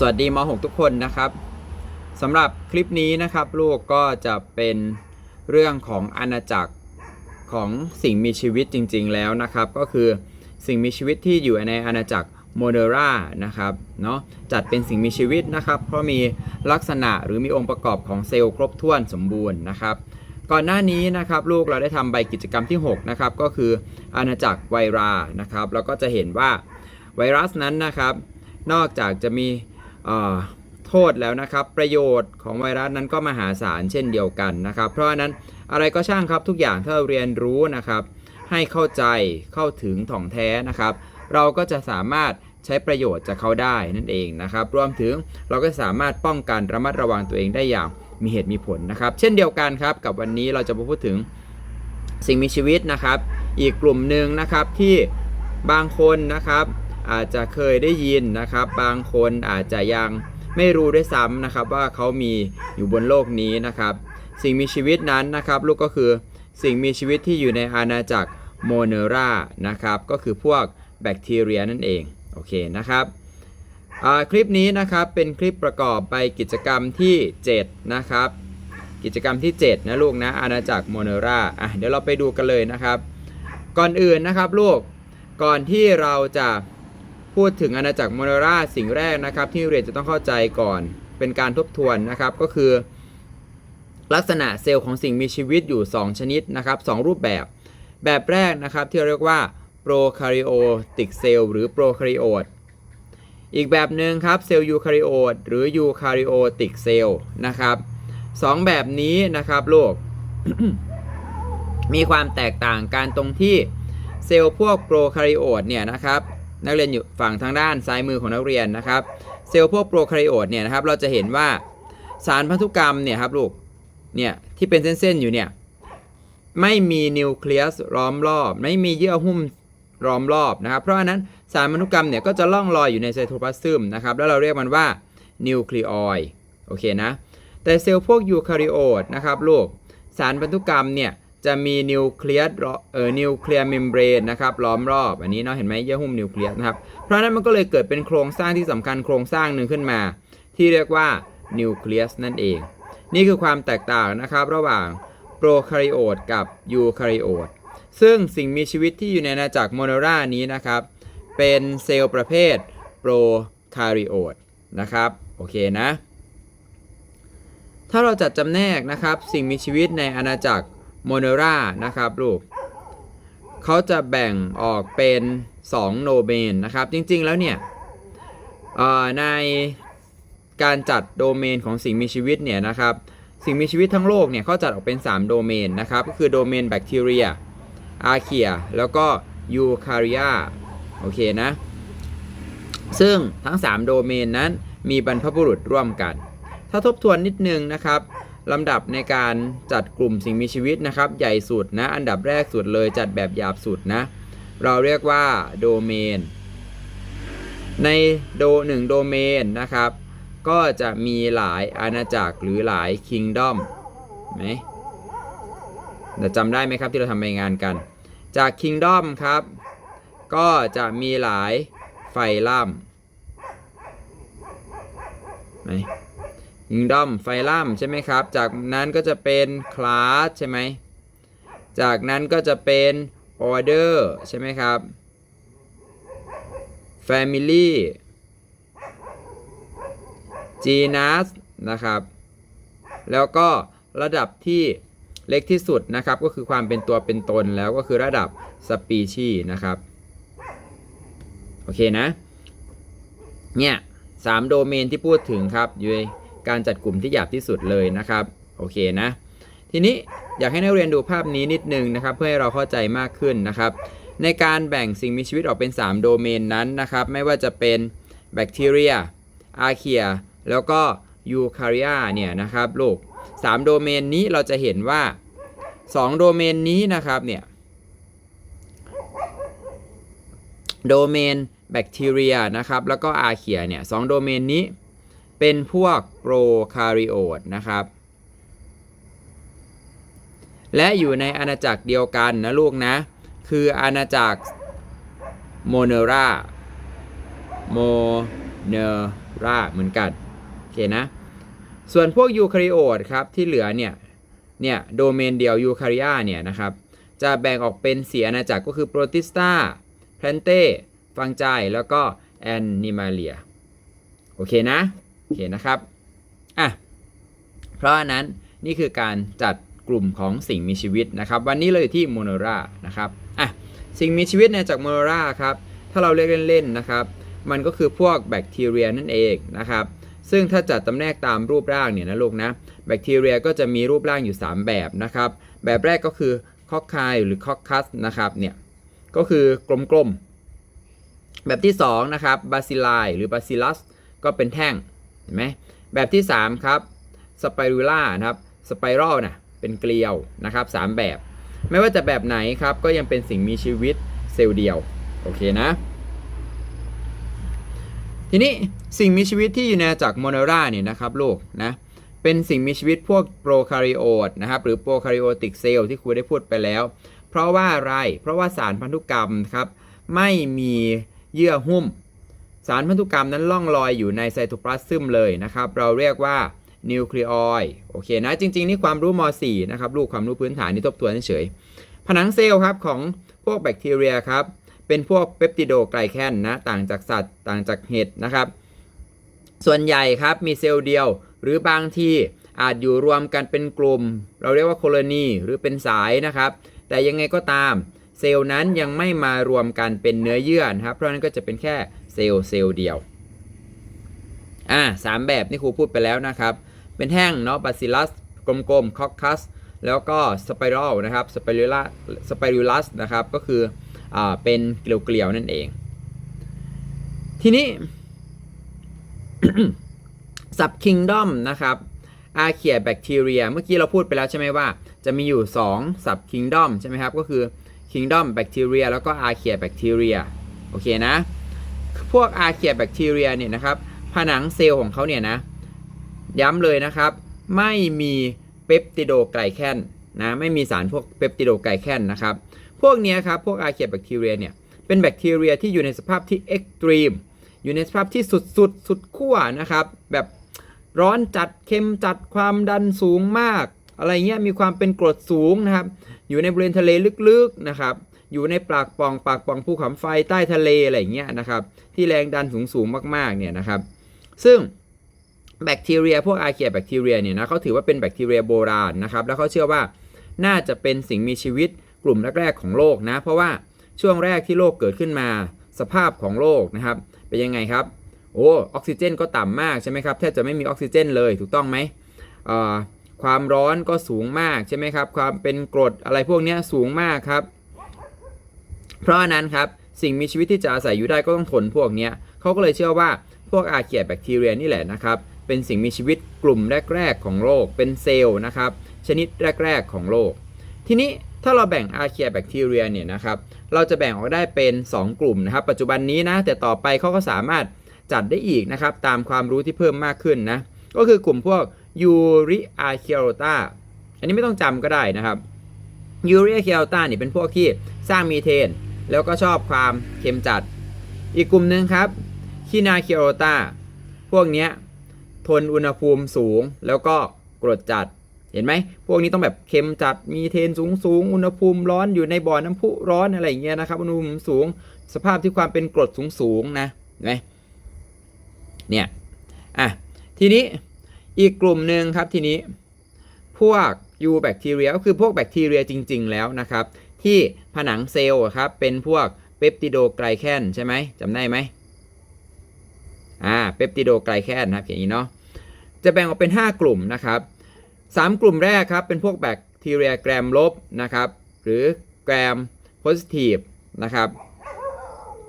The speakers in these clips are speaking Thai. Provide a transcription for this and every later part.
สวัสดีม .6 ทุกคนนะครับสำหรับคลิปนี้นะครับ ลูกก็จะเป็นเรื่องของอาณาจักรของสิ่งมีชีวิตจริง ๆ แล้วนะครับ ก็คือสิ่งมีชีวิตที่อยู่ในอาณาจักรโมเดรานะครับเนาะจัดเป็นสิ่งมีชีวิตนะครับ เพราะมีลักษณะหรือมีองค์ประกอบของเซลล์ครบถ้วนสมบูรณ์นะครับ ก่อนหน้านี้นะครับ ลูกเราได้ทำใบกิจกรรมที่6นะครับก็คืออาณาจักรไวรานะครับเราก็จะเห็นว่าไวรัสนั้นนะครับ นอกจากจะมี โทษแล้วนะครับ ประโยชน์ของไวรัสนั้นก็มหาศาลเช่นเดียวกันนะครับ เพราะฉะนั้นอะไรก็ช่างครับทุกอย่างถ้าเราเรียนรู้นะครับ ให้เข้าใจเข้าถึงถ่องแท้นะครับ เราก็จะสามารถใช้ประโยชน์จากเขาได้นั่นเองนะครับ รวมถึงเราก็สามารถป้องกันระมัดระวังตัวเองได้อย่างมีเหตุมีผลนะครับ เช่นเดียวกันครับ กับวันนี้เราจะมาพูดถึงสิ่งมีชีวิตนะครับ อีกกลุ่มหนึ่งนะครับที่บางคนนะครับ อาจจะเคยได้ยินนะครับ บางคนอาจจะยังไม่รู้ด้วยซ้ำนะครับว่าเขามีอยู่บนโลกนี้นะครับ สิ่งมีชีวิตนั้นนะครับลูกก็คือสิ่งมีชีวิตที่อยู่ในอาณาจักรโมเนรานะครับก็คือพวกแบคทีเรียนั่นเองโอเคนะครับคลิปนี้นะครับเป็นคลิปประกอบไปกิจกรรมที่ 7 นะครับ กิจกรรมที่ 7 นะลูกนะอาณาจักรโมเนราอะเดี๋ยวเราไปดูกันเลยนะครับ ก่อนอื่นนะครับลูกก่อนที่เราจะ พูดถึงอาณาจักรโมเนราสิ่งแรกนะครับ ที่เรียนจะต้องเข้าใจก่อนเป็นการทบทวนนะครับ ก็คือ ลักษณะเซลล์ของสิ่งมีชีวิตอยู่ 2 ชนิดนะครับ2รูปแบบ แบบแรกนะครับที่เรียกว่าโปรคาริโอติกเซลล์หรือโปรคาริโอตอีกแบบหนึ่งครับเซลล์ยูคาริโอตหรือยูคาริโอติกเซลล์นะครับสองแบบนี้นะครับลูกมีความแตกต่างกันตรงที่เซลล์พวกโปรคาริโอตเนี่ยนะครับ นักเรียนอยู่ฝั่งทางด้านซ้ายมือของนักเรียนนะครับ เซลล์พวกโปรคาริโอตเนี่ยนะครับ เราจะเห็นว่าสารพันธุกรรมเนี่ยครับลูก เนี่ยที่เป็นเส้นๆอยู่เนี่ย ไม่มีนิวเคลียสล้อมรอบ ไม่มีเยื่อหุ้มล้อมรอบนะครับ เพราะฉะนั้นสารพันธุกรรมเนี่ยก็จะล่องลอยอยู่ในไซโทพลาซึมนะครับ แล้วเราเรียกมันว่านิวคลีออยด์โอเคนะ แต่เซลล์พวกยูคาริโอตนะครับลูก สารพันธุกรรมเนี่ย จะมีนิวเคลียสเอ่อนิวเคลียร์เมมเบรนนะครับล้อมรอบอันนี้เนาะเห็นไหมเยื่อหุ้มนิวเคลียสนะครับเพราะนั้นมันก็เลยเกิดเป็นโครงสร้างที่สำคัญโครงสร้างหนึ่งขึ้นมา ที่เรียกว่านิวเคลียสนั่นเอง นี่คือความแตกต่างนะครับระหว่างโปรคาริโอตกับยูคาริโอตซึ่งสิ่งมีชีวิตที่อยู่ในอาณาจักรโมโนรานี้นะครับ เป็นเซลล์ประเภทโปรคาริโอตนะครับโอเคนะ ถ้าเราจัดจำแนกนะครับ สิ่งมีชีวิตในอาณาจักร โมโนรานะครับลูกเขาจะแบ่งออกเป็น 2 โนเมนนะครับ จริงๆแล้วเนี่ยในการจัดโดเมนของสิ่งมีชีวิตเนี่ยนะครับ สิ่งมีชีวิตทั้งโลกเนี่ยเขาจัดออกเป็น 3 โดเมนนะครับ ก็คือโดเมนแบคทีเรีย อาร์เคีย แล้วก็ยูคาริอาโอเคนะ ซึ่งทั้ง 3 โดเมนนั้นมีบรรพบุรุษร่วมกัน ถ้าทบทวนนิดนึงนะครับ ลำดับในการจัดกลุ่มสิ่งมีชีวิตนะครับ ใหญ่สุดนะ อันดับแรกสุดเลยจัดแบบหยาบสุดนะ เราเรียกว่าโดเมน ในโดหนึ่งโดเมนนะครับ ก็จะมีหลายอาณาจักรหรือหลายคิงดอมไหมจำได้ไหมครับที่เราทำรายงานกัน จากคิงดอมครับ ก็จะมีหลายไฟลัมไหม คิงดอมไฟลัมใช่ไหมครับ จากนั้นก็จะเป็นคลาสใช่ไหม จากนั้นก็จะเป็นออเดอร์ใช่ไหมครับ Family Genus นะครับ แล้วก็ระดับที่เล็กที่สุดนะครับ ก็คือความเป็นตัวเป็นตนแล้วก็คือระดับสปีชีนะครับ โอเคนะ เนี่ยสามโดเมนที่พูดถึงครับอยู่ใน การจัดกลุ่มที่หยาบที่สุดเลยนะครับโอเคนะทีนี้อยากให้นักเรียนดูภาพนี้นิดนึงนะครับ เพื่อให้เราเข้าใจมากขึ้นนะครับ ในการแบ่งสิ่งมีชีวิตออกเป็น 3 โดเมนนั้นนะครับ ไม่ว่าจะเป็นแบคทีเรียอาร์เคียแล้วก็ยูคาริอาเนี่ยนะครับลูก3โดเมนนี้เราจะเห็นว่า 2 โดเมนนี้นะครับเนี่ยโดเมนแบคทีเรียนะครับแล้วก็อาร์เคียเนี่ยสโดเมนนี้ เป็นพวกโปรคาริโอตนะครับ และอยู่ในอาณาจักรเดียวกันนะลูกนะ คืออาณาจักรโมเนราโมเนราเหมือนกันโอเคนะ ส่วนพวกยูคาริโอตครับที่เหลือเนี่ย เนี่ยโดเมนเดียวยูคาริอาเนี่ยนะครับ จะแบ่งออกเป็นสีอาณาจักรก็คือโปรติสตาแพนเต้ฟังใจแล้วก็แอนนิมาเลีย โอเคนะ โอเคนะครับอะเพราะฉะนั้นนี่คือการจัดกลุ่มของสิ่งมีชีวิตนะครับ วันนี้เราอยู่ที่โมโนรานะครับอะสิ่งมีชีวิตในจากโมโนราครับถ้าเราเรียกเล่นๆนะครับ มันก็คือพวกแบคทีเรียนั่นเองนะครับซึ่งถ้าจัดตำแหน่งตามรูปร่างเนี่ยนะลูกนะแบคทีเรียก็จะมีรูปร่างอยู่ 3 แบบนะครับแบบแรกก็คือคอกไคหรือคอกคัสนะครับเนี่ยก็คือกลมๆแบบที่2นะครับบาซิล i หรือบาซิลัสก็เป็นแท่ง เห็นไหมแบบที่ 3 ครับสไปรูล่านะครับสไปรัลนะเป็นเกลียวนะครับ 3 แบบ ไม่ว่าจะแบบไหนครับ ก็ยังเป็นสิ่งมีชีวิตเซลล์เดียว โอเคนะ ทีนี้สิ่งมีชีวิตที่อยู่ในจากโมโนราเนี่ยนะครับลูกนะเป็นสิ่งมีชีวิตพวกโปรคาริโอตนะครับหรือโปรคาริโอติกเซลล์ที่ครูได้พูดไปแล้ว เพราะว่าอะไร เพราะว่าสารพันธุกรรมครับไม่มีเยื่อหุ้ม สารพันธุกรรมนั้นล่องลอยอยู่ในไซโตพลาสซึมเลยนะครับ เราเรียกว่านิวคลีออยด์โอเคนะ จริง ๆ นี่ความรู้ม .4 นะครับ ลูกความรู้พื้นฐานนี่ทบทวนเฉยผนังเซลล์ครับของพวกแบคทีเรียครับ เป็นพวกเปปติโดไกลแคนนะ ต่างจากสัตว์ ต่างจากเห็ดนะครับ ส่วนใหญ่ครับมีเซลล์เดียว หรือบางทีอาจอยู่รวมกันเป็นกลุ่ม เราเรียกว่าโคโลนีหรือเป็นสายนะครับ แต่ยังไงก็ตาม เซลล์นั้นยังไม่มารวมกันเป็นเนื้อเยื่อนะครับ เพราะนั้นก็จะเป็นแค่ ซลล์เซลล์เดียว อ่าสามแบบนี่ครูพูดไปแล้วนะครับ เป็นแท่งเนาะบาซิลัสกลมๆคอคัสแล้วก็สไปรัลนะครับสไปรูลาสไปรูลัสนะครับ ก็คืออ่าเป็นเกลียวๆนั่นเอง ทีนี้สับคิงดอมนะครับอาเคียแบคทีเรียเมื่อกี้เราพูดไปแล้วใช่ไหมว่า จะมีอยู่2สับคิงดอมใช่ไหมครับ ก็คือคิงดอมแบคทีเรียแล้วก็อาเคียแบคทีเรียโอเคนะ พวกอาเคียแบคทีเรียเนี่ยนะครับผนังเซลล์ของเขาเนี่ยนะย้ำเลยนะครับ ไม่มีเปปติโดไกลแคนนะไม่มีสารพวกเปปติโดไกลแคนนะครับพวกนี้ครับพวกอาเคียแบคทีเรียเนี่ยเป็นแบคทีเรียที่อยู่ในสภาพที่เอ็กตรีมอยู่ในสภาพที่สุดสุดสุดขั้วนะครับ แบบร้อนจัดเค็มจัดความดันสูงมาก อะไรเงี้ยมีความเป็นกรดสูงนะครับ อยู่ในบริเวณทะเลลึกๆนะครับ อยู่ในปากป่องปากป่องภูเขาไฟใต้ทะเลอะไรอย่างเงี้ยนะครับ ที่แรงดันสูงสูงมากๆเนี่ยนะครับ ซึ่งแบคทีเรียพวกอาเคียแบคทีเรียเนี่ยนะเขาถือว่าเป็นแบคทีเรียโบราณนะครับ แล้วเขาเชื่อว่าน่าจะเป็นสิ่งมีชีวิตกลุ่มแรกๆของโลกนะ เพราะว่าช่วงแรกที่โลกเกิดขึ้นมา สภาพของโลกนะครับ เป็นยังไงครับ โอ้ออกซิเจนก็ต่ำมากใช่ไหมครับแทบจะไม่มีออกซิเจนเลยถูกต้องไหมความร้อนก็สูงมากใช่ไหมครับ ความเป็นกรดอะไรพวกนี้สูงมากครับ เพราะฉะนั้นครับสิ่งมีชีวิตที่จะอาศัยอยู่ได้ก็ต้องทนพวกนี้เขาก็เลยเชื่อว่าพวกอาเคียแบคทีเรียนี่แหละนะครับ เป็นสิ่งมีชีวิตกลุ่มแรก ๆ ของโลก เป็นเซลล์นะครับ ชนิดแรก ๆ ของโลก ทีนี้ถ้าเราแบ่งอาเคียแบคทีเรียเนี่ยนะครับ เราจะแบ่งออกได้เป็น 2 กลุ่มนะครับ ปัจจุบันนี้นะ แต่ต่อไปเขาก็สามารถจัดได้อีกนะครับ ตามความรู้ที่เพิ่มมากขึ้นนะ ก็คือกลุ่มพวกยูริอาเคียโรตาอันนี้ไม่ต้องจำก็ได้นะครับยูริอาเคียโรตาเนี่ยเป็นพวกที่สร้างมีเทน แล้วก็ชอบความเค็มจัด อีกกลุ่มหนึ่งครับคินาเคียโรตาพวกนี้ทนอุณหภูมิสูงแล้วก็กรดจัดเห็นไหม พวกนี้ต้องแบบเค็มจัด มีเทนสูงสูง อุณหภูมิร้อนอยู่ในบ่อน้ำพุร้อนอะไรอย่างเงี้ยนะครับ อุณหภูมิสูง สภาพที่ความเป็นกรดสูงสูงนะเห็นไหมเนี่ย อะ ทีนี้อีกกลุ่มหนึ่งครับทีนี้ พวกยูแบคทีเรียก็คือพวกแบคทีเรียจริง ๆ แล้วนะครับ ที่ผนังเซลล์ครับเป็นพวกเปปติโดไกลแคนใช่ไหมจำได้ไหมอ่าเปปติโดไกลแคนนะครับอย่างนี้เนาะจะแบ่งออกเป็น 5 กลุ่มนะครับสามกลุ่มแรกครับเป็นพวกแบคทีเรียแกรมลบนะครับหรือแกรมโพซิทีฟนะครับ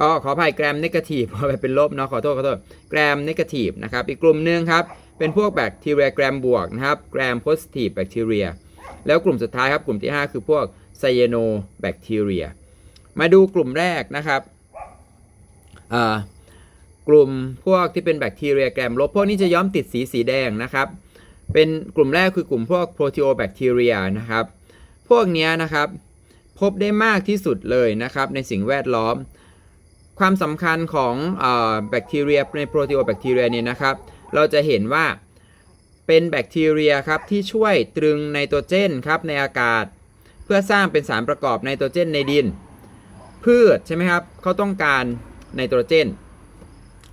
อ๋อขออภัยแกรมเนกาทีฟพอไปเป็นลบเนาะขอโทษขอโทษแกรมเนกาทีฟนะครับอีกกลุ่มหนึ่งครับเป็นพวกแบคทีเรียแกรมบวกนะครับแกรมโพซิทีฟแบคทีเรียแล้วกลุ่มสุดท้ายครับกลุ่มที่ 5 คือพวก ไซเยโนแบคทีเรีย มาดูกลุ่มแรกนะครับกลุ่มพวกที่เป็นแบคทีเรียแกรมลบ พวกนี้จะย้อมติดสีสีแดงนะครับ เป็นกลุ่มแรกคือกลุ่มพวกโปรตีโอแบคทีเรียนะครับ พวกนี้นะครับพบได้มากที่สุดเลยนะครับในสิ่งแวดล้อม ความสำคัญของอแบคทีเรียในโปรตีโอแบคทีเรียเนี่ยนะครับ เราจะเห็นว่าเป็นแบคทีเรียครับที่ช่วยตรึงไนโตรเจนครับในอากาศ พื่อสร้างเป็นสารประกอบไนโตรเจนในดิน พืชใช่ไหมครับเขาต้องการไนโตรเจน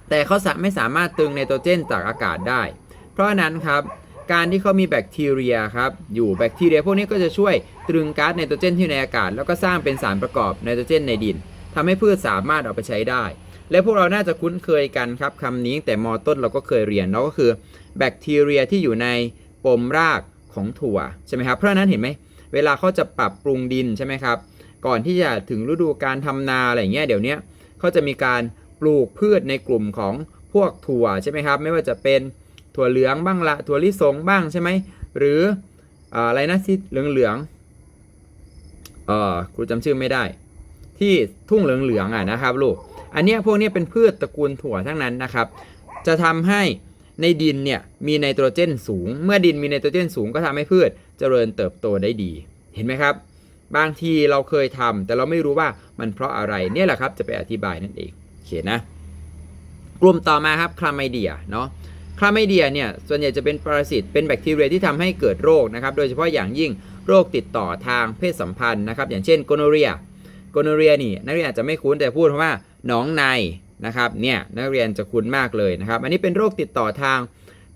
แต่เขาสาไม่สามารถตรึงไนโตรเจนจากอากาศได้ เพราะนั้นครับการที่เขามีแบคทีเรียครับอยู่แบคทีเรียพวกนี้ก็จะช่วยตรึงก๊าซไนโตรเจนที่อยู่ในอากาศ แล้วก็สร้างเป็นสารประกอบไนโตรเจนในดินทำให้พืชสามารถเอาไปใช้ได้ และพวกเราน่าจะคุ้นเคยกันครับคำนี้แต่มต้นเราก็เคยเรียนเนาะก็คือแบคทีเรียที่อยู่ในปมรากของถั่วใช่ไหมครับเพราะนั้นเห็นไหม เวลาเขาจะปรับปรุงดินใช่ไหมครับ ก่อนที่จะถึงฤดูการทำนาอะไรเงี้ยเดี๋ยวนี้เขาจะมีการปลูกพืชในกลุ่มของพวกถั่วใช่ไหมครับ ไม่ว่าจะเป็นถั่วเหลืองบ้างละถั่วลิสงบ้างใช่ไหมหรืออะไรนะที่เหลืองเหลืองๆเออครูจำชื่อไม่ได้ ที่ทุ่งเหลืองเหลืองๆอะนะครับลูกอันเนี้ยพวกนี้เป็นพืชตระกูลถั่วทั้งนั้นนะครับ จะทำให้ ในดินเนี่ยมีไนโตรเจนสูง เมื่อดินมีไนโตรเจนสูงก็ทำให้พืชเจริญเติบโตได้ดี เห็นไหมครับ บางทีเราเคยทำแต่เราไม่รู้ว่ามันเพราะอะไรเนี่ยแหละครับจะไปอธิบายนั่นเองโอเคนะ กลุ่มต่อมาครับคลาไมเดียเนาะคลาไมเดียเนี่ยส่วนใหญ่จะเป็นปรสิตเป็นแบคทีเรียที่ทำให้เกิดโรคนะครับ โดยเฉพาะอย่างยิ่งโรคติดต่อทางเพศสัมพันธ์นะครับ อย่างเช่นโกโนเรียโกโนเรียนี่นักเรียนอาจจะไม่คุ้นแต่พูดว่าหนองใน นะครับเนี่ยนักเรียนจะคุ้นมากเลยนะครับ อันนี้เป็นโรคติดต่อทาง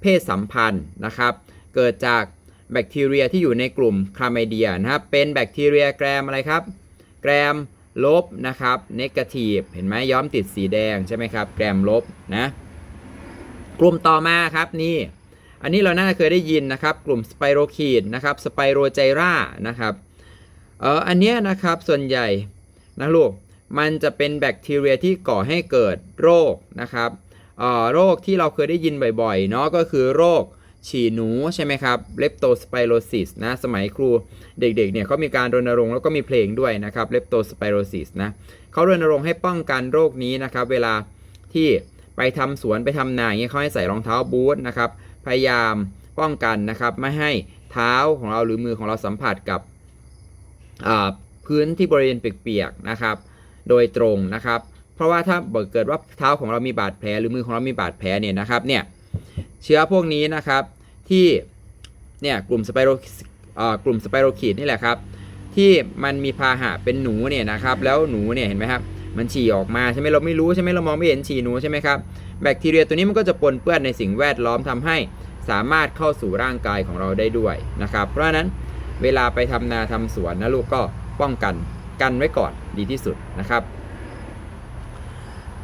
เพศสัมพันธ์นะครับ เกิดจากแบคทีเรียที่อยู่ในกลุ่มคลาไมเดียนะครับ เป็นแบคทีเรียแกรมอะไรครับ แกรมลบนะครับเนกาทีฟเห็นไหมย้อมติดสีแดงใช่ไหมครับ แกรมลบนะกลุ่มต่อมาครับนี่ อันนี้เราน่าจะเคยได้ยินนะครับ กลุ่มสไปโรคีดนะครับสไปโรไจรานะครับเอออันเนี้ยนะครับส่วนใหญ่นะลูก มันจะเป็นแบคทีเรียที่ก่อให้เกิดโรคนะครับโรคที่เราเคยได้ยินบ่อยๆเนาะก็คือโรคฉี่หนูใช่ไหมครับเลปโตสไปโรซิสนะสมัยครูเด็กๆเนี่ยเขามีการรณรงค์แล้วก็มีเพลงด้วยนะครับเลปโตสไปโรซิสนะเขารณรงค์ให้ป้องกันโรคนี้นะครับ เวลาที่ไปทำสวนไปทำนาอย่างเงี้ยเขาให้ใส่รองเท้าบูทนะครับพยายามป้องกันนะครับไม่ให้เท้าของเราหรือมือของเราสัมผัสกับพื้นที่บริเวณเปียกๆนะครับ โดยตรงนะครับ เพราะว่าถ้าเกิดว่าเท้าของเรามีบาดแผลหรือมือของเรามีบาดแผลเนี่ยนะครับเนี่ยเชื้อพวกนี้นะครับที่เนี่ยกลุ่มสไปโรกลุ่มสไปโรคีดนี่แหละครับ ที่มันมีพาหะเป็นหนูเนี่ยนะครับ แล้วหนูเนี่ยเห็นไหมครับมันฉี่ออกมาใช่ไหมเราไม่รู้ใช่ไหมเรามองไม่เห็นฉี่หนูใช่ไหมครับแบคทีเรียตัวนี้มันก็จะปนเปื้อนในสิ่งแวดล้อมทำให้สามารถเข้าสู่ร่างกายของเราได้ด้วยนะครับ เพราะฉะนั้นเวลาไปทำนาทำสวนนะลูกก็ป้องกันกันไว้ก่อน ดีที่สุดนะครับ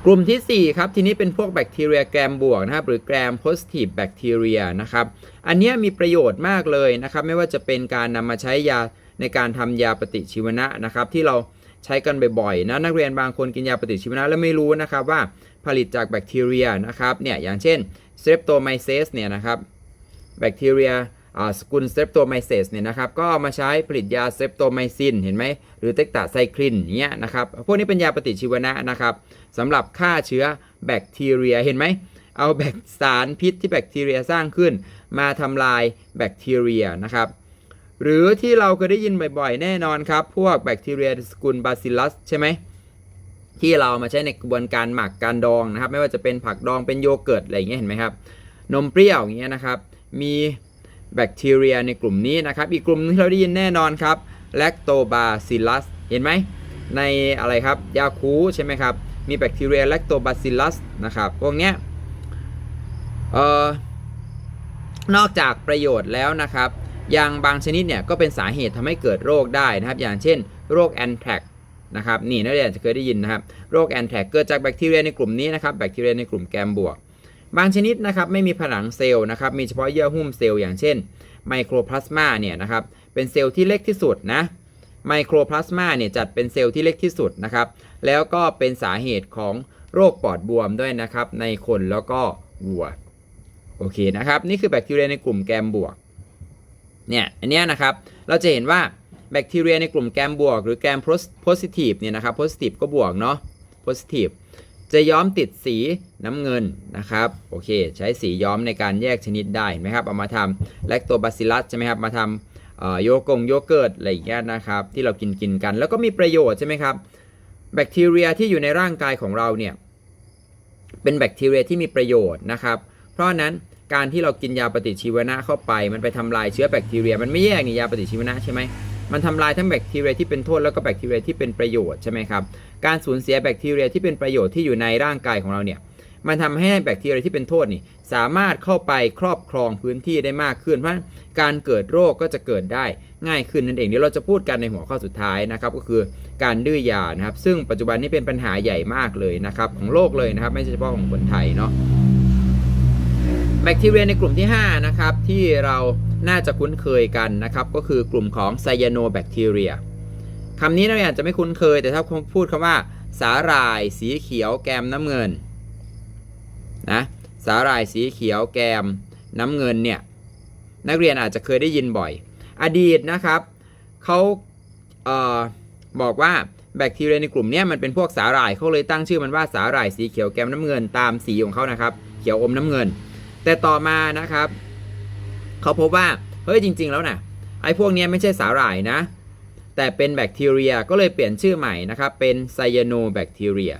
กลุ่มที่ 4 ครับ ทีนี้เป็นพวกแบคทีเรียแกรมบวกนะครับหรือแกรมโพสิทีฟแบคทีเรียนะครับอันนี้มีประโยชน์มากเลยนะครับ ไม่ว่าจะเป็นการนำมาใช้ยาในการทำยาปฏิชีวนะนะครับ ที่เราใช้กันบ่อยๆนะนักเรียนบางคนกินยาปฏิชีวนะแล้วไม่รู้นะครับว่าผลิตจากแบคทีเรียนะครับเนี่ยอย่างเช่น Streptomyces เนี่ยนะครับแบคทีเรียสกุล Streptomyces เนี่ยนะครับก็เอามาใช้ผลิตยา Streptomycin เห็นไหม รือเทกตาไซคลินเนี้ยนะครับพวกนี้เป็นยาปฏิชีวนะนะครับสำหรับฆ่าเชื้อแบคทีเรียเห็นไหมเอาแบคสารพิษที่แบคทีเรียสร้างขึ้น มาทำลายแบคทีเรียนะครับหรือที่เราเคยได้ยินบ่อยๆ แน่นอนครับ พวกแบคทีเรียสกุลบาซิลัสใช่ไหมที่เรามาใช้ในกระบวนการหมักการดองนะครับ ไม่ว่าจะเป็นผักดองเป็นโยเกิร์ตอะไรอย่างเงี้ยเห็นไหมครับ นมเปรี้ยวอย่างเงี้ยนะครับ มีแบคทีเรียในกลุ่มนี้นะครับ อีกกลุ่มนึงที่เราได้ยินแน่นอนครับ แลคโตบาซิลัสเห็นไหมในอะไรครับยาคูใช่ไหมครับ มีแบคทีเรียแลคโตบาซิลัสนะครับพวกเนี้ยเอ่อนอกจากประโยชน์แล้วนะครับยางบางชนิดเนี่ยก็เป็นสาเหตุทำให้เกิดโรคได้นะครับ อย่างเช่น โรคแอนแทรกนะครับนี่นักเรียนจะเคยได้ยินนะครับ โรคแอนแทรกเกิดจากแบคทีเรียในกลุ่มนี้นะครับแบคทีเรียในกลุ่มแกมบวก บางชนิดนะครับไม่มีผนังเซลล์นะครับมีเฉพาะเยื่อหุ้มเซลล์อย่างเช่นไมโครพลาสมาเนี่ยนะครับ เป็นเซลล์ที่เล็กที่สุดนะไมโครพลาสมาเนี่ยจัดเป็นเซลล์ที่เล็กที่สุดนะครับ แล้วก็เป็นสาเหตุของโรคปอดบวมด้วยนะครับ ในคนแล้วก็วัว โอเคนะครับ นี่คือแบคทีเรียในกลุ่มแกมบวก เนี่ยอันนี้นะครับ เราจะเห็นว่าแบคทีเรียในกลุ่มแกมบวก หรือแกมโพซิทีฟเนี่ยนะครับโพซิทีฟก็บวกเนาะโพซิทีฟจะย้อมติดสีน้ำเงินนะครับ โอเค ใช้สีย้อมในการแยกชนิดได้เห็นไหมครับ เอามาทำแลคโตบาซิลัสใช่ไหมครับ มาทำเอ่อ โยกงโยเกิร์ตอะไรอย่างเงี้ยนะครับ ที่เรากินกินกัน แล้วก็มีประโยชน์ใช่ไหมครับ แบคทีเรียที่อยู่ในร่างกายของเราเนี่ยเป็นแบคทีเรียที่มีประโยชน์นะครับ เพราะนั้นการที่เรากินยาปฏิชีวนะเข้าไป มันไปทำลายเชื้อแบคทีเรีย มันไม่แยกนี่ยาปฏิชีวนะใช่ไหมมันทำลายทั้งแบคทีเรียที่เป็นโทษแล้วก็แบคทีเรียที่เป็นประโยชน์ใช่ไหมครับการสูญเสียแบคทีเรียที่เป็นประโยชน์ที่อยู่ในร่างกายของเราเนี่ย มันทำให้แบคทีเรียที่เป็นโทษนี่สามารถเข้าไปครอบครองพื้นที่ได้มากขึ้น เพราะการเกิดโรคก็จะเกิดได้ง่ายขึ้นนั่นเองเดี๋ยวเราจะพูดกันในหัวข้อสุดท้ายนะครับก็คือการดื้อยานะครับซึ่งปัจจุบันนี้เป็นปัญหาใหญ่มากเลยนะครับของโลกเลยนะครับไม่ใช่เฉพาะของคนไทยเนาะแบคทีเรียในกลุ่มที่5นะครับที่เราน่าจะคุ้นเคยกันนะครับก็คือกลุ่มของไซยาโนแบคทีเรียคำนี้เราอาจจะไม่คุ้นเคย แต่ถ้าพูดคำว่า สาหร่าย สีเขียว แกมน้ำเงิน นะสาหร่ายสีเขียวแกมน้ำเงินเนี่ยนักเรียนอาจจะเคยได้ยินบ่อย อดีตนะครับเขาเออบอกว่าแบคทีเรียในกลุ่มนี้มันเป็นพวกสาหร่ายเขาเลยตั้งชื่อมันว่าสาหร่ายสีเขียวแกมน้ำเงินตามสีของเขานะครับ เขียวอมน้ำเงิน แต่ต่อมานะครับเขาพบว่าเฮ้ยจริง ๆ แล้วนะไอ้พวกนี้ไม่ใช่สาหร่ายนะ แต่เป็นแบคทีเรียก็เลยเปลี่ยนชื่อใหม่นะครับเป็นไซยาโนแบคทีเรีย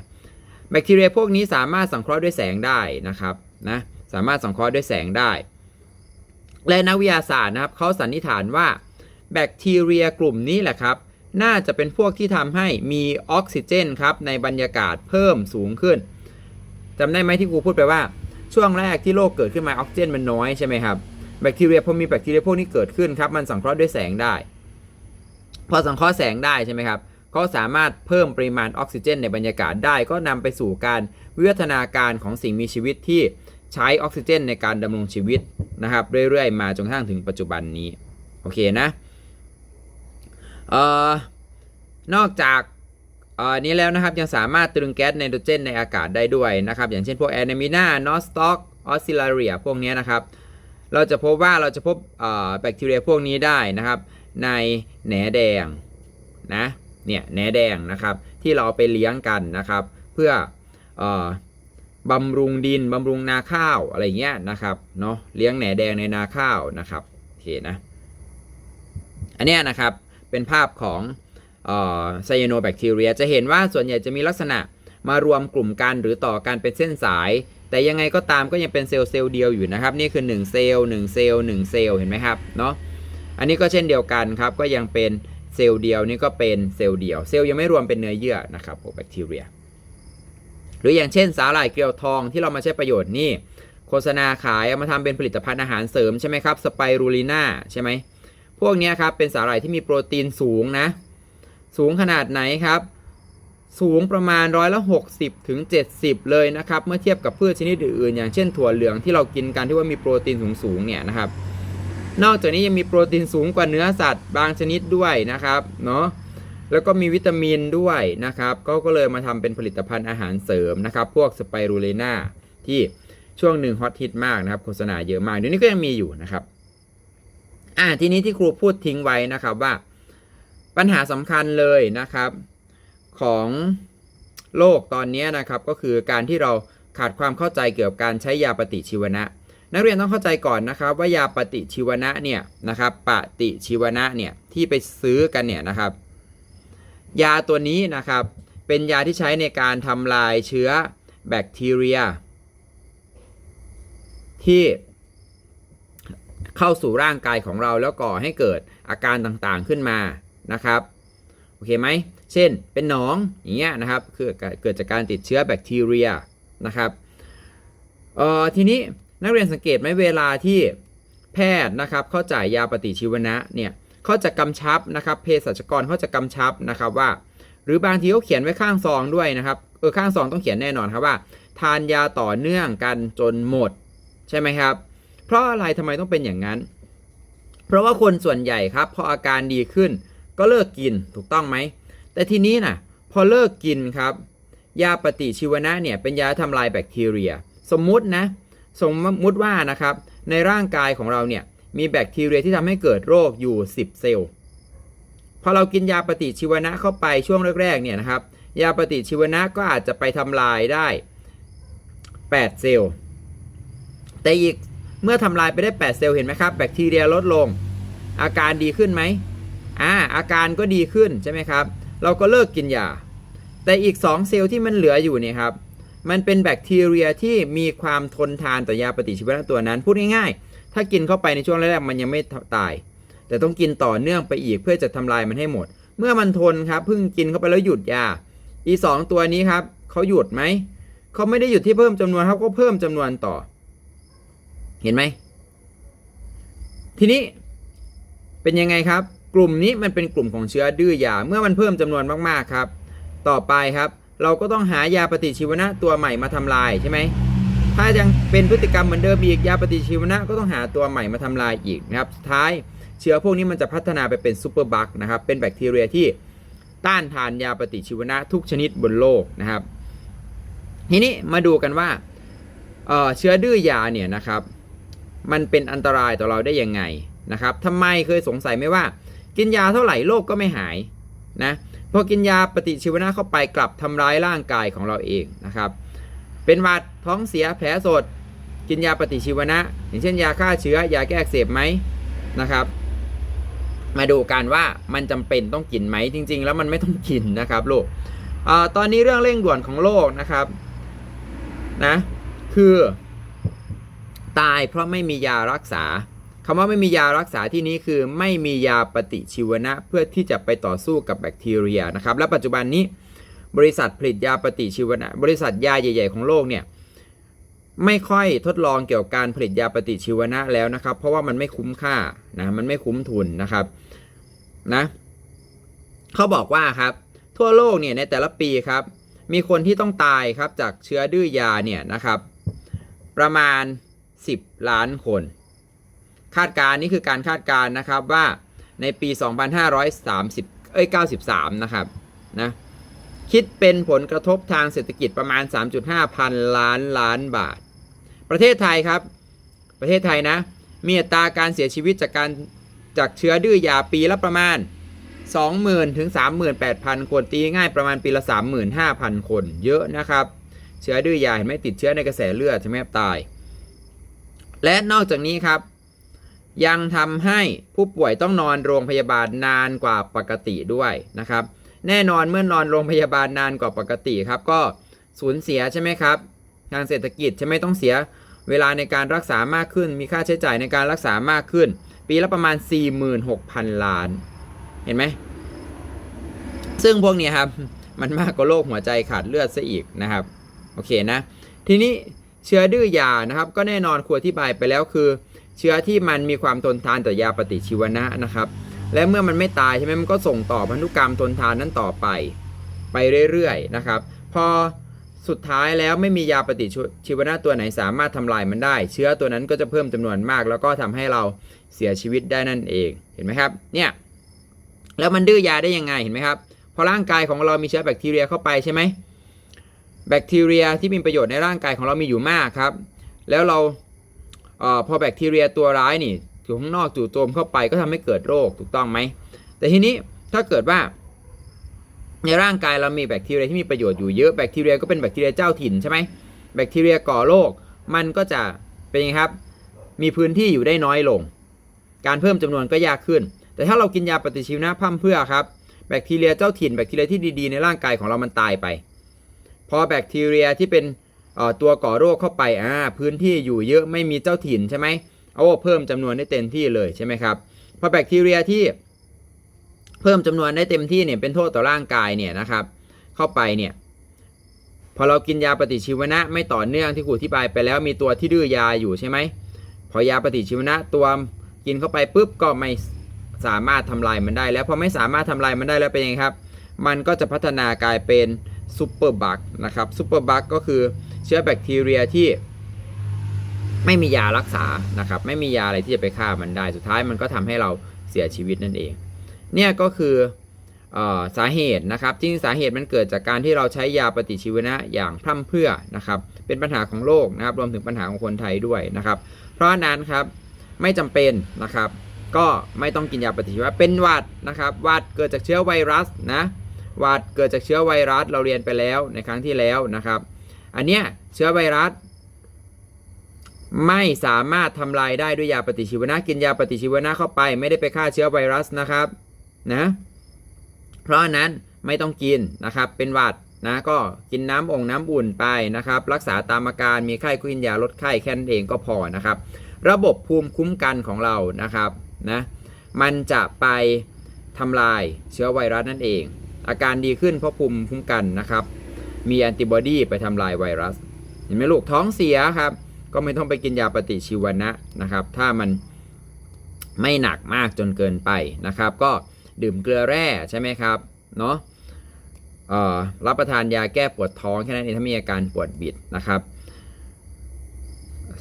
แบคทีเรียพวกนี้สามารถสังเคราะห์ด้วยแสงได้นะครับนะสามารถสังเคราะห์ด้วยแสงได้ และนักวิทยาศาสตร์นะครับเขาสันนิษฐานว่าแบคทีเรียกลุ่มนี้แหละครับ น่าจะเป็นพวกที่ทำให้มีออกซิเจนครับในบรรยากาศเพิ่มสูงขึ้นจำได้ไหมที่ครูพูดไปว่า ช่วงแรกที่โลกเกิดขึ้นมาออกซิเจนมันน้อยใช่ไหมครับแบคทีเรียพอมีแบคทีเรียพวกนี้เกิดขึ้นครับมันสังเคราะห์ด้วยแสงได้ พอสังเคราะห์แสงได้ใช่ไหมครับ ก็สามารถเพิ่มปริมาณออกซิเจน ในบรรยากาศได้ ก็นำไปสู่การวิวัฒนาการของสิ่งมีชีวิตที่ใช้ออกซิเจน ในการดำรงชีวิตนะครับ เรื่อยๆ มาจนกระทั่งถึงปัจจุบันนี้ โอเคนะเอ่อนอกจากออนี้แล้วนะครับยังสามารถตรึงแก๊สไนโตรเจนในอากาศได้ด้วยนะครับ อย่างเช่นพวกแอนิมีนานอสต็อกออสซิลาเรียพวกนี้นะครับ เราจะพบว่าเราจะพบแบคทีเรียพวกนี้ได้นะครับ ในแหนแดงนะ เนี่ยแหนแดงนะครับที่เราไปเลี้ยงกันนะครับ เพื่ออบำรุงดินบำรุงนาข้าวอะไรเงี้ยนะครับเนาะเลี้ยงแหนแดงในนาข้าวนะครับโอเคนะอันนี้นะครับเป็นภาพของไซยาโนแบคทีเรียจะเห็นว่าส่วนใหญ่จะมีลักษณะมารวมกลุ่มกันหรือต่อกันเป็นเส้นสาย แต่ยังไงก็ตามก็ยังเป็นเซลล์เซลล์เดียวอยู่นะครับ นี่คือ 1 เซลล์1เซลล์1เซลล์เห็นไหมครับเนาะอันนี้ก็เช่นเดียวกันครับก็ยังเป็น เซลล์เดียวนี่ก็เป็นเซลล์เดียว เซลล์ยังไม่รวมเป็นเนื้อเยื่อนะครับของแบคทีเรีย หรืออย่างเช่นสาหร่ายเกลียวทองที่เรามาใช้ประโยชน์นี่ โฆษณาขายเอามาทำเป็นผลิตภัณฑ์อาหารเสริมใช่ไหมครับสไปรูลิน่าใช่ไหมพวกนี้ครับเป็นสาหร่ายที่มีโปรตีนสูงนะ สูงขนาดไหนครับ สูงประมาณร้อยละ60ถึง70 เลยนะครับ เมื่อเทียบกับพืชชนิดอื่นๆ อย่างเช่นถั่วเหลืองที่เรากินกันที่ว่ามีโปรตีนสูงๆเนี่ยนะครับ นอกจากนี้ยังมีโปรตีนสูงกว่าเนื้อสัตว์บางชนิดด้วยนะครับเนาะแล้วก็มีวิตามินด้วยนะครับก็ก็เลยมาทำเป็นผลิตภัณฑ์อาหารเสริมนะครับ พวกสไปรูเลนาที่ช่วงหนึ่งฮอตฮิตมากนะครับ โฆษณาเยอะมากเดี๋ยวนี้ก็ยังมีอยู่นะครับ อ่าทีนี้ที่ครูพูดทิ้งไว้นะครับว่า ปัญหาสำคัญเลยนะครับ ของโลกตอนนี้นะครับ ก็คือการที่เราขาดความเข้าใจเกี่ยวกับการใช้ยาปฏิชีวนะ นักเรียนต้องเข้าใจก่อนนะครับ ว่ายาปฏิชีวนะเนี่ยนะครับปฏิชีวนะเนี่ยที่ไปซื้อกันเนี่ยนะครับ ยาตัวนี้นะครับเป็นยาที่ใช้ในการทำลายเชื้อแบคทีเรีย ที่เข้าสู่ร่างกายของเราแล้วก่อให้เกิดอาการต่างๆขึ้นมานะครับโอเคไหมเช่นเป็นหนองอย่างเงี้ยนะครับคือเกิดจากการติดเชื้อแบคทีเรียนะครับเอ่อทีนี้ นักเรียนสังเกตไหมเวลาที่แพทย์นะครับเข้าจ่ายยาปฏิชีวนะเนี่ยเขาจะกำชับนะครับเภสัชกรเขาจะกำชับนะครับว่า หรือบางทีเขาเขียนไว้ข้างซองด้วยนะครับเออข้างซองต้องเขียนแน่นอนครับว่า ทานยาต่อเนื่องกันจนหมดใช่ไหมครับ เพราะอะไรทำไมต้องเป็นอย่างนั้น เพราะว่าคนส่วนใหญ่ครับพออาการดีขึ้น ก็เลิกกินถูกต้องไหมแต่ทีนี้นะพอเลิกกินครับ ยาปฏิชีวนะเนี่ยเป็นยาทำลายแบคทีเรีย สมมุตินะ สมมุติว่านะครับในร่างกายของเราเนี่ยมีแบคทีเรียที่ทำให้เกิดโรคอยู่ 10 เซลล์ พอเรากินยาปฏิชีวนะเข้าไปช่วงแรกๆเนี่ยนะครับ ยาปฏิชีวนะก็อาจจะไปทำลายได้ 8 เซลล์ แต่อีกเมื่อทำลายไปได้ 8 เซลล์เห็นไหมครับ แบคทีเรียลดลง อาการดีขึ้นไหมอ่าอาการก็ดีขึ้นใช่ไหมครับ เราก็เลิกกินยา แต่อีก 2 เซลล์ที่มันเหลืออยู่เนี่ยครับ มันเป็นแบคทีเรียที่มีความทนทานต่อยาปฏิชีวนะตัวนั้น พูดง่ายๆ ถ้ากินเข้าไปในช่วงแรกๆมันยังไม่ตาย แต่ต้องกินต่อเนื่องไปอีกเพื่อจะทำลายมันให้หมด เมื่อมันทนครับเพิ่งกินเข้าไปแล้วหยุดยาอีสองตัวนี้ครับเขาหยุดไหมเขาไม่ได้หยุดที่เพิ่มจำนวนครับก็เพิ่มจำนวนต่อ เห็นไหมทีนี้เป็นยังไงครับ กลุ่มนี้มันเป็นกลุ่มของเชื้อดื้อยา เมื่อมันเพิ่มจำนวนมากๆครับ ต่อไปครับ เราก็ต้องหายาปฏิชีวนะตัวใหม่มาทำลายใช่ไหมถ้ายังเป็นพฤติกรรมเหมือนเดิมอีกยาปฏิชีวนะก็ต้องหาตัวใหม่มาทำลายอีกนะครับสุดท้ายเชื้อพวกนี้มันจะพัฒนาไปเป็นซูเปอร์บัคนะครับเป็นแบคทีเรียที่ต้านทานยาปฏิชีวนะทุกชนิดบนโลกนะครับ ทีนี้มาดูกันว่าเเชื้อดื้อยาเนี่ยนะครับ มันเป็นอันตรายต่อเราได้ยังไงนะครับทำไมเคยสงสัยไหมว่า กินยาเท่าไหร่โรคก็ไม่หายนะ พอกินยาปฏิชีวนะเข้าไปกลับทำร้ายร่างกายของเราเองนะครับ เป็นหวัดท้องเสียแผลสด กินยาปฏิชีวนะ อย่างเช่นยาฆ่าเชื้อยาแก้อักเสบไหมนะครับ มาดูกันว่ามันจำเป็นต้องกินไหมจริง ๆ แล้วมันไม่ต้องกินนะครับลูกอตอนนี้เรื่องเร่งด่วนของโลกนะครับนะคือ ตายเพราะไม่มียารักษา คำว่าไม่มียารักษาที่นี้คือไม่มียาปฏิชีวนะ เพื่อที่จะไปต่อสู้กับแบคทีเรียนะครับ และปัจจุบันนี้บริษัทผลิตยาปฏิชีวนะ บริษัทยาใหญ่ ๆ ของโลกเนี่ยไม่ค่อยทดลองเกี่ยวกับการผลิตยาปฏิชีวนะแล้วนะครับ เพราะว่ามันไม่คุ้มค่านะมันไม่คุ้มทุนนะครับนะเขาบอกว่าครับ ทั่วโลกเนี่ยในแต่ละปีครับ มีคนที่ต้องตายครับจากเชื้อดื้อยาเนี่ยนะครับ ประมาณ 10 ล้านคน คาดการณ์นี่คือการคาดการณ์นะครับว่าในปี 2530เอ้ย93 นะครับนะคิดเป็นผลกระทบทางเศรษฐกิจประมาณ 3.5 พันล้านล้านบาท ประเทศไทยครับ ประเทศไทยนะ มีอัตราการเสียชีวิตจากการจากเชื้อดื้อยาปีละประมาณ 20,000 ถึง 38,000 คนตีง่ายประมาณปีละ 35,000 คน เยอะนะครับ เชื้อดื้อยาเห็นไหมติดเชื้อในกระแสเลือดใช่ไหมตาย และนอกจากนี้ครับ ยังทำให้ผู้ป่วยต้องนอนโรงพยาบาลนานกว่าปกติด้วยนะครับ แน่นอนเมื่อนอนโรงพยาบาลนานกว่าปกติครับ ก็สูญเสียใช่ไหมครับ ทางเศรษฐกิจใช่ไหมต้องเสียเวลาในการรักษามากขึ้น มีค่าใช้จ่ายในการรักษามากขึ้น ปีละประมาณ 46,000 ล้าน เห็นไหม ซึ่งพวกนี้ครับ มันมากกว่าโรคหัวใจขาดเลือดซะอีกนะครับ โอเคนะ ทีนี้เชื้อดื้อยานะครับ ก็แน่นอนควรอธิบายไปแล้วคือ เชื้อที่มันมีความทนทานต่อยาปฏิชีวนะนะครับ และเมื่อมันไม่ตายใช่ไหมมันก็ส่งต่อพันธุกรรมทนทานนั้นต่อไป ไปเรื่อยๆนะครับ พอสุดท้ายแล้วไม่มียาปฏิชีวนะตัวไหนสามารถทำลายมันได้ เชื้อตัวนั้นก็จะเพิ่มจำนวนมาก แล้วก็ทำให้เราเสียชีวิตได้นั่นเองเห็นไหมครับเนี่ยแล้วมันดื้อยาได้ยังไงเห็นไหมครับพอร่างกายของเรามีเชื้อแบคทีเรียเข้าไปใช่ไหมแบคทีเรียที่มีประโยชน์ในร่างกายของเรามีอยู่มากครับ แล้วเรา พอแบคทีเรียตัวร้ายนี่อยู่ข้างนอกจู่โจมเข้าไปก็ทำให้เกิดโรคถูกต้องไหม แต่ทีนี้ถ้าเกิดว่า ในร่างกายเรามีแบคทีเรียที่มีประโยชน์อยู่เยอะแบคทีเรียก็เป็นแบคทีเรียเจ้าถิ่นใช่ไหมแบคทีเรียก่อโรคมันก็จะเป็นยังไงครับ มีพื้นที่อยู่ได้น้อยลง การเพิ่มจำนวนก็ยากขึ้น แต่ถ้าเรากินยาปฏิชีวนะพั่มเพื่อครับแบคทีเรียเจ้าถิ่นแบคทีเรียที่ดีๆในร่างกายของเรามันตายไป พอแบคทีเรียที่เป็น ตัวก่อโรคเข้าไปอ่าพื้นที่อยู่เยอะไม่มีเจ้าถิ่นใช่ไหมเอาเพิ่มจำนวนได้เต็มที่เลยใช่ไหมครับพอแบคทีเรียที่เพิ่มจำนวนได้เต็มที่เนี่ยเป็นโทษต่อร่างกายเนี่ยนะครับ เข้าไปเนี่ยพอเรากินยาปฏิชีวนะไม่ต่อเนื่องที่ครูอธิบายไปแล้วมีตัวที่ดื้อยาอยู่ใช่ไหมพอยาปฏิชีวนะตัวกินเข้าไปปุ๊บก็ไม่สามารถทำลายมันได้ แล้วพอไม่สามารถทำลายมันได้แล้วเป็นยังไงครับ มันก็จะพัฒนากลายเป็นซูเปอร์บัคนะครับซูเปอร์บัคก็คือ เชื้อแบคทีเรียที่ไม่มียารักษานะครับ ไม่มียาอะไรที่จะไปฆ่ามันได้ สุดท้ายมันก็ทำให้เราเสียชีวิตนั่นเอง เนี่ยก็คืออสาเหตุนะครับจริงสาเหตุมันเกิดจากการที่เราใช้ยาปฏิชีวนะอย่างพร่ำเพรื่อนะครับ เป็นปัญหาของโลกนะครับ รวมถึงปัญหาของคนไทยด้วยนะครับ เพราะนั้นครับไม่จำเป็นนะครับ ก็ไม่ต้องกินยาปฏิชีวนะเป็นหวัดนะครับหวัดเกิดจากเชื้อไวรัสนะหวัดเกิดจากเชื้อไวรัสเราเรียนไปแล้วในครั้งที่แล้วนะครับ อันเนี้ยเชื้อไวรัสไม่สามารถทำลายได้ด้วยยาปฏิชีวนะกินยาปฏิชีวนะเข้าไป ไม่ได้ไปฆ่าเชื้อไวรัสนะครับนะเพราะนั้นไม่ต้องกินนะครับเป็นหวัดนะก็กินน้ำองน้ำอุ่นไปนะครับ รักษาตามอาการมีไข้ก็กินยาลดไข้แค่นั้นเองก็พอนะครับ ระบบภูมิคุ้มกันของเรานะครับนะมันจะไปทำลายเชื้อไวรัสนั่นเอง อาการดีขึ้นเพราะภูมิคุ้มกันนะครับ มีแอนติบอดีไปทำลายไวรัส เห็นไหมลูกท้องเสียครับ ก็ไม่ต้องไปกินยาปฏิชีวนะนะครับ ถ้ามันไม่หนักมากจนเกินไปนะครับ ก็ดื่มเกลือแร่ใช่ไหมครับเนาะรับประทานยาแก้ปวดท้องแค่นั้นเองถ้ามีอาการปวดบิดนะครับ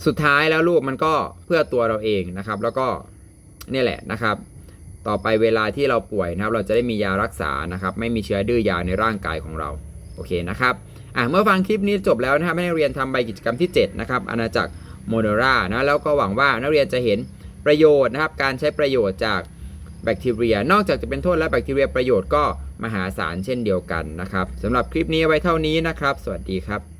สุดท้ายแล้วลูกมันก็เพื่อตัวเราเองนะครับ แล้วก็นี่แหละนะครับ ต่อไปเวลาที่เราป่วยนะครับ เราจะได้มียารักษานะครับ ไม่มีเชื้อดื้อยาในร่างกายของเรา โอเคนะครับอะเมื่อฟังคลิปนี้จบแล้วนะครับให้นักเรียนทำใบกิจกรรมที่7นะครับอาณาจักรโมโนรานะแล้วก็หวังว่านักเรียนจะเห็นประโยชน์นะครับการใช้ประโยชน์จากแบคทีเรีย นอกจากจะเป็นโทษและแบคทีเรียประโยชน์ก็มหาศาลเช่นเดียวกันนะครับสำหรับคลิปนี้ไว้เท่านี้นะครับ สวัสดีครับ